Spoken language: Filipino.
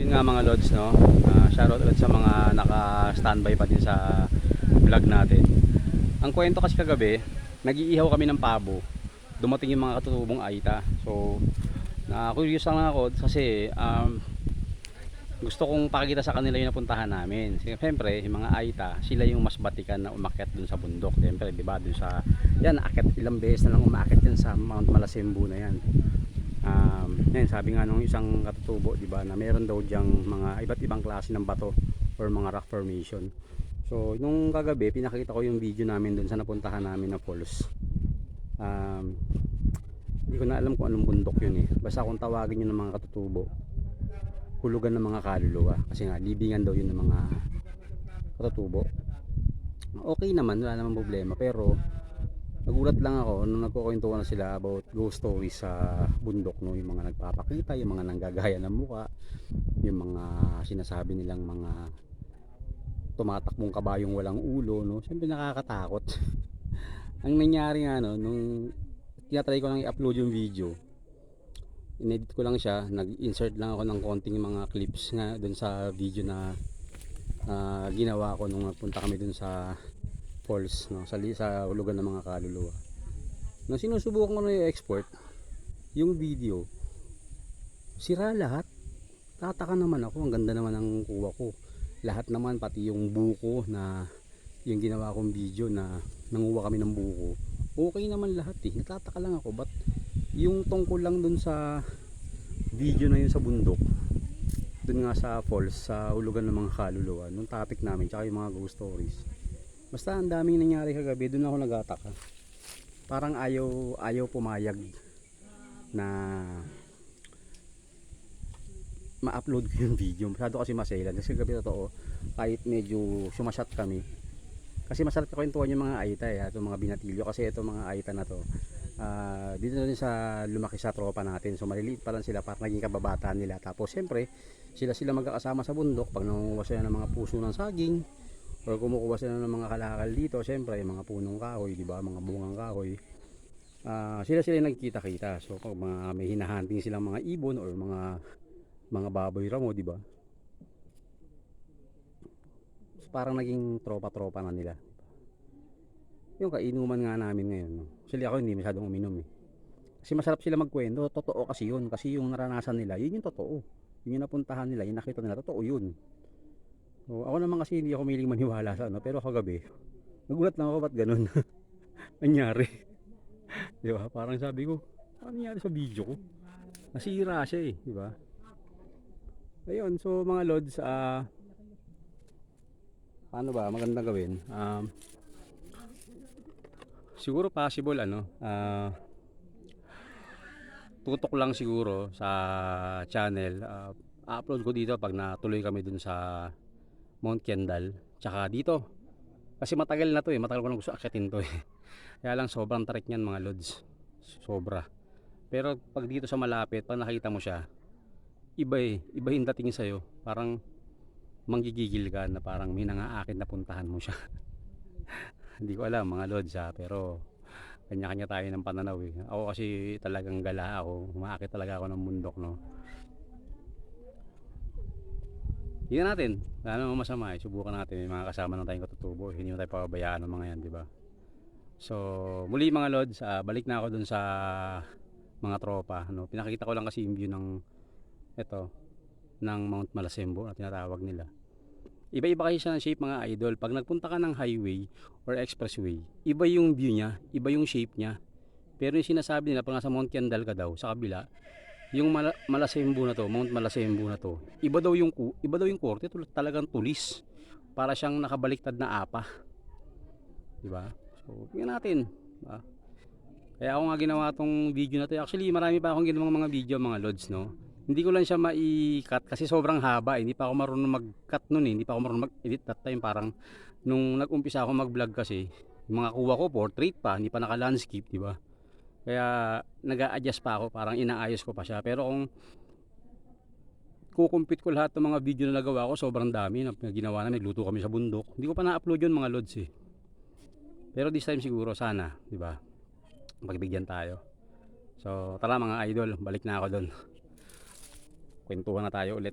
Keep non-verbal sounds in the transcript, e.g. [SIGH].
Yun nga mga lods no. Uh, shoutout ulit sa mga naka-standby pa din sa vlog natin. Ang kwento kasi kagabi, nag-iihaw kami ng pabo. Dumating yung mga katutubong Aita. So, na-curious lang ako kasi um, gusto kong pakita sa kanila yung napuntahan namin. Siyempre, yung mga Aita, sila yung mas batikan na umakyat dun sa bundok. Siyempre, di ba, dun sa, yan, akyat ilang beses na lang umakyat yan sa Mount Malasimbu na yan. Um, yan, sabi nga nung isang katutubo, di ba, na meron daw diyang mga iba't ibang klase ng bato or mga rock formation. So, nung kagabi, pinakita ko yung video namin dun sa napuntahan namin na falls. Um, hindi ko na alam kung anong bundok yun eh. Basta kung tawagin yun ng mga katutubo, hulugan ng mga kaluluwa. Kasi nga, libingan daw yun ng mga katutubo. Okay naman, wala namang problema. Pero, nagulat lang ako nung nagkukwentuhan na sila about ghost stories sa bundok no? Yung mga nagpapakita yung mga nanggagaya ng muka yung mga sinasabi nilang mga tumatakbong kabayong walang ulo no? Siyempre nakakatakot. [LAUGHS] Ang nangyari nga no? Nung tinatry ko lang i-upload yung video inedit ko lang siya nag-insert lang ako ng konting mga clips nga dun sa video na ah, ginawa ko nung nagpunta kami dun sa falls no sa sa hulugan ng mga kaluluwa. Nung sinusubukan ko na i-export yung video, sira lahat. Tataka naman ako, ang ganda naman ng kuha ko. Lahat naman pati yung buko na yung ginawa kong video na nanguha kami ng buko. Okay naman lahat eh. Nagtataka lang ako but yung tungkol lang dun sa video na yun sa bundok dun nga sa falls sa hulugan ng mga kaluluwa nung topic namin tsaka yung mga ghost stories Basta ang daming nangyari kagabi, doon ako nagataka. Parang ayaw ayaw pumayag na ma-upload ko yung video. Masyado kasi maselan. Kasi kagabi totoo, kahit medyo sumasyat kami. Kasi masarap kwentuhan yung mga aita eh, itong mga binatilyo. Kasi itong mga aita na to, ah, dito na rin sa lumaki sa tropa natin. So maliliit pa lang sila, parang naging kababataan nila. Tapos siyempre, sila sila magkakasama sa bundok pag nangunguha sila ng mga puso ng saging or kumukuha sila ng mga kalakal dito syempre yung mga punong kahoy di ba? Mga bungang kahoy. Ah, sila sila yung nagkita-kita. So kung mga may hinahunting silang mga ibon or mga mga baboy ramo di ba? So, parang naging tropa-tropa na nila. Yung kainuman nga namin ngayon no? Actually ako hindi masyadong uminom eh. Kasi masarap sila magkwento. Totoo kasi yun. Kasi yung naranasan nila yun yung totoo. Yun yung napuntahan nila. Yung nakita nila totoo yun So, ako naman kasi hindi ako miling maniwala sa ano, pero kagabi, nagulat lang ako ba't ganun. [LAUGHS] nangyari. [LAUGHS] di ba? Parang sabi ko, ano nangyari sa video ko? Nasira siya eh, di ba? Ayun, so mga lods, ah, paano ba, magandang gawin? Um, siguro possible, ano, ah, tutok lang siguro sa channel. ah, upload ko dito pag natuloy kami dun sa Mount Kendall. Tsaka dito. Kasi matagal na to eh. Matagal ko na gusto akyatin to eh. [LAUGHS] Kaya lang sobrang tarik niyan mga lods. Sobra. Pero pag dito sa malapit, pag nakita mo siya, iba eh. Iba yung dating sa'yo. Parang manggigigil ka na parang may nangaakit na puntahan mo siya. [LAUGHS] Hindi ko alam mga lods ha. Pero kanya-kanya tayo ng pananaw eh. Ako kasi talagang gala ako. Umaakit talaga ako ng bundok no. Tingnan natin. Namang masama eh. Subukan natin. May mga kasama na tayong katutubo. Hindi mo tayo pababayaan ng mga yan, di ba? So, muli mga lods, ah, balik na ako dun sa mga tropa. No? Pinakita ko lang kasi yung view ng ito, ng Mount Malasembo na tinatawag nila. Iba-iba kasi siya ng shape mga idol. Pag nagpunta ka ng highway or expressway, iba yung view niya, iba yung shape niya. Pero yung sinasabi nila, pag nasa Mount Kendall ka daw, sa kabila, yung Mala- Malasembu na to, Mount Malasembu na to, iba daw yung iba daw yung korte, tul- talagang tulis. Para siyang nakabaliktad na apa. 'Di ba? So, tingnan natin, ba? Kaya ako nga ginawa tong video na to. Actually, marami pa akong ginawang mga video, mga lods, no. Hindi ko lang siya mai-cut kasi sobrang haba. eh. Hindi pa ako marunong mag-cut noon eh. Hindi pa ako marunong mag-edit that time. Parang nung nag-umpisa ako mag-vlog kasi, yung mga kuha ko portrait pa, hindi pa naka-landscape, 'di ba? Kaya nag-a-adjust pa ako, parang inaayos ko pa siya. Pero kung kukumpit ko lahat ng mga video na nagawa ko, sobrang dami na na ginawa na, nagluto kami sa bundok. Hindi ko pa na-upload yun mga lods eh. Pero this time siguro sana, di ba? Pagbigyan tayo. So, tara mga idol, balik na ako doon. Kwentuhan na tayo ulit.